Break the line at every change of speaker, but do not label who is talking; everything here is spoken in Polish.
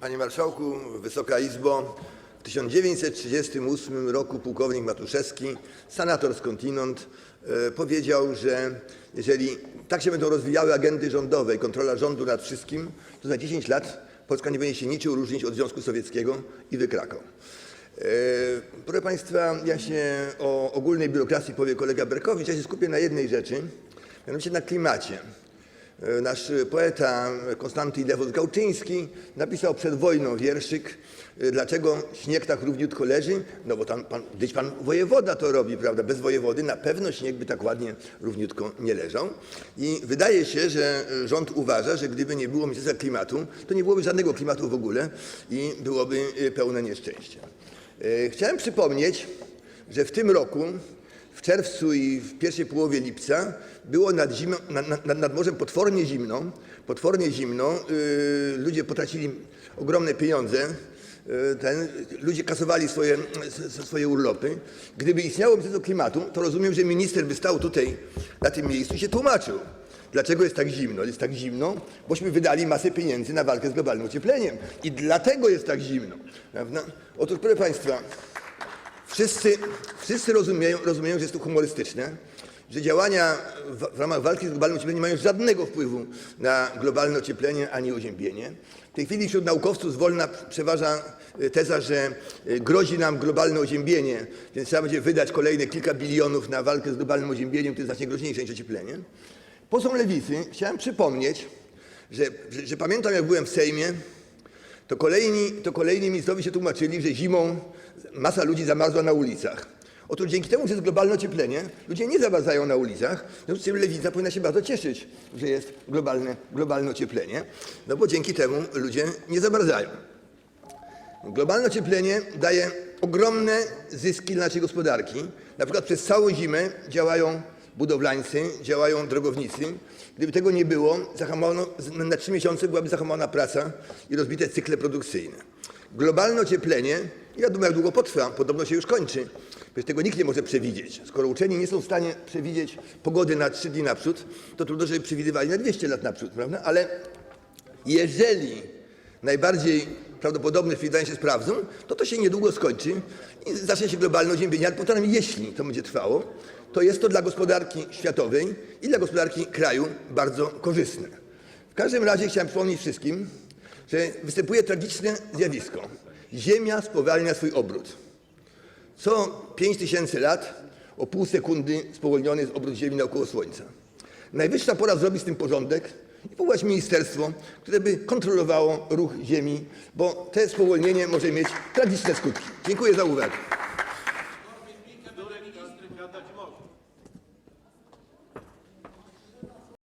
Panie Marszałku, Wysoka Izbo, w 1938 roku pułkownik Matuszewski, senator skądinąd, e, powiedział, że jeżeli tak się będą rozwijały agendy rządowe i kontrola rządu nad wszystkim, to za 10 lat Polska nie będzie się niczym różnić od Związku Sowieckiego i wykrakał. E, Proszę Państwa, ja się o ogólnej biurokracji powie kolega Berkowicz, ja się skupię na jednej rzeczy, mianowicie na klimacie. E, Nasz poeta Konstanty Lewos Gałczyński napisał przed wojną wierszyk e, Dlaczego śnieg tak równiutko leży? No bo tam pan, gdyś pan wojewoda to robi, prawda? Bez wojewody na pewno śnieg by tak ładnie równiutko nie leżał. I wydaje się, że e, rząd uważa, że gdyby nie było Ministerstwa Klimatu, to nie byłoby żadnego klimatu w ogóle i byłoby e, pełne nieszczęścia. E, Chciałem przypomnieć, że w tym roku w czerwcu i w pierwszej połowie lipca było nad, zimą, nad, morzem potwornie zimno. Potwornie zimno. Yy, ludzie potracili ogromne pieniądze. Yy, ten, ludzie kasowali swoje, swoje urlopy. Gdyby istniało Ministerstwo Klimatu, to rozumiem, że minister by stał tutaj na tym miejscu i się tłumaczył. Dlaczego jest tak zimno? Jest tak zimno, bośmy wydali masę pieniędzy na walkę z globalnym ociepleniem. I dlatego jest tak zimno. Prawda? Otóż, proszę Państwa, Wszyscy, wszyscy rozumieją, rozumieją, że jest to humorystyczne, że działania w, w ramach walki z globalnym ociepleniem nie mają żadnego wpływu na globalne ocieplenie ani oziębienie. W tej chwili wśród naukowców zwolna przeważa y, teza, że y, grozi nam globalne oziębienie, więc trzeba będzie wydać kolejne kilka bilionów na walkę z globalnym oziębieniem, to jest znacznie groźniejsze niż ocieplenie. Posłom Lewicy chciałem przypomnieć, że, że, że pamiętam jak byłem w Sejmie, to kolejni, to kolejni ministrowie się tłumaczyli, że zimą masa ludzi zamarzła na ulicach. Otóż dzięki temu, że jest globalne ocieplenie, ludzie nie zamarzają na ulicach. W tym lewica powinna się bardzo cieszyć, że jest globalne, globalne ocieplenie, no bo dzięki temu ludzie nie zamarzają. Globalne ocieplenie daje ogromne zyski dla naszej gospodarki. Na przykład przez całą zimę działają budowlańcy, działają drogownicy. Gdyby tego nie było, na trzy miesiące byłaby zahamowana praca i rozbite cykle produkcyjne. Globalne ocieplenie, nie wiadomo jak długo potrwa, podobno się już kończy. Przecież tego nikt nie może przewidzieć. Skoro uczeni nie są w stanie przewidzieć pogody na trzy dni naprzód, to trudno, żeby przewidywali na 200 lat naprzód, prawda? Ale jeżeli najbardziej prawdopodobne przewidywania się sprawdzą, to to się niedługo skończy i zacznie się globalne oziębienie. Ale powtarzam, jeśli to będzie trwało, to jest to dla gospodarki światowej i dla gospodarki kraju bardzo korzystne. W każdym razie chciałem przypomnieć wszystkim, że występuje tragiczne zjawisko. Ziemia spowalnia swój obrót. Co 5 tysięcy lat o pół sekundy spowolniony jest obrót Ziemi naokoło Słońca. Najwyższa pora zrobić z tym porządek i powołać ministerstwo, które by kontrolowało ruch Ziemi, bo to spowolnienie może mieć tragiczne skutki. Dziękuję za uwagę.